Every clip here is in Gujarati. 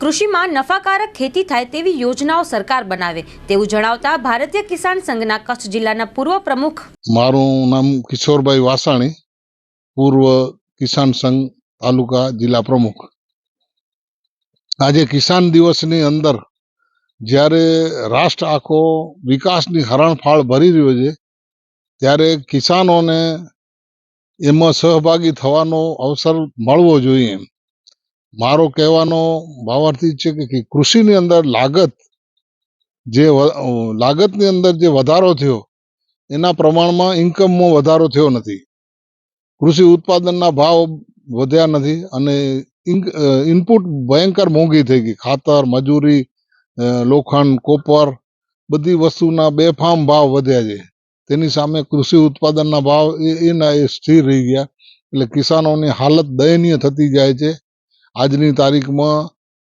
કૃષિમાં નફાકારક ખેતી થાય તેવી યોજનાઓ સરકાર બનાવે, તેવું જણાવતા ભારતીય કિસાન સંઘના કચ્છ જિલ્લાના પૂર્વ પ્રમુખ મારું નામ કિશોરભાઈ વાસાણી, પૂર્વ કિસાન સંઘ તાલુકા જિલ્લા પ્રમુખ. આજે કિસાન દિવસની અંદર જ્યારે રાષ્ટ્ર આખો વિકાસની હરણફાળ ભરી રહ્યો છે, ત્યારે કિસાનોને એમાં સહભાગી થવાનો અવસર મળવો જોઈએ મારો કહેવાનો ભાવાર્થી છે કે કૃષિની અંદર લાગત જે લાગતની અંદર જે વધારો થયો, એના પ્રમાણમાં ઇન્કમમાં વધારો થયો નથી. કૃષિ ઉત્પાદનના ભાવ વધ્યા નથી અને ઇનપુટ ભયંકર મોંઘી થઈ ગઈ. ખાતર, મજૂરી લોખંડ, કોપર, બધી વસ્તુના બેફામ ભાવ વધ્યા છે. તેની સામે કૃષિ ઉત્પાદનના ભાવ એના એ સ્થિર રહી ગયા. એટલે કિસાનોની હાલત દયનીય થતી જાય છે. આજની તારીખમાં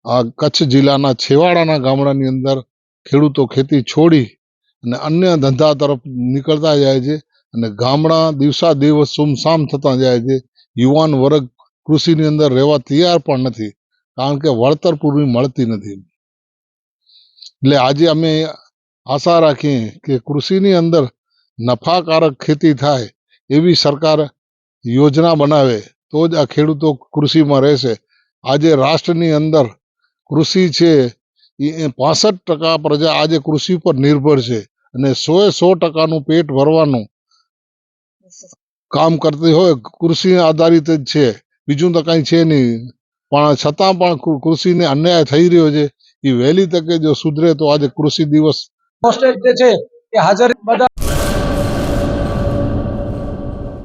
આ કચ્છ જિલ્લાના છેવાડાના ગામડાની અંદર ખેડૂતો ખેતી છોડી અને અન્ય ધંધા તરફ નીકળતા જાય છે અને ગામડા દિવસા દિવસ સુમસામ થતા જાય છે. યુવાન વર્ગ કૃષિની અંદર રહેવા તૈયાર પણ નથી કારણ કે વળતર પૂરી મળતી નથી. એટલે આજે અમે આશા રાખીએ કે કૃષિની અંદર નફાકારક ખેતી થાય એવી સરકાર યોજના બનાવે તો જ આ ખેડૂતો કૃષિમાં રહેશે. આજે રાષ્ટ્રની અંદર કૃષિ છે, એ પાસઠ ટકા પ્રજા આજે કૃષિ પર નિર્ભર છે અને સોએ સો ટકાનું પેટ ભરવાનું કામ કરતી હોય, કૃષિ આધારિત જ છે. બીજું તો કઈ છે નહીં. પણ છતાં પણ કૃષિને અન્યાય થઈ રહ્યો છે. એ વહેલી તકે જો સુધરે તો આજે કૃષિ દિવસ જે છે એ હાજર બધા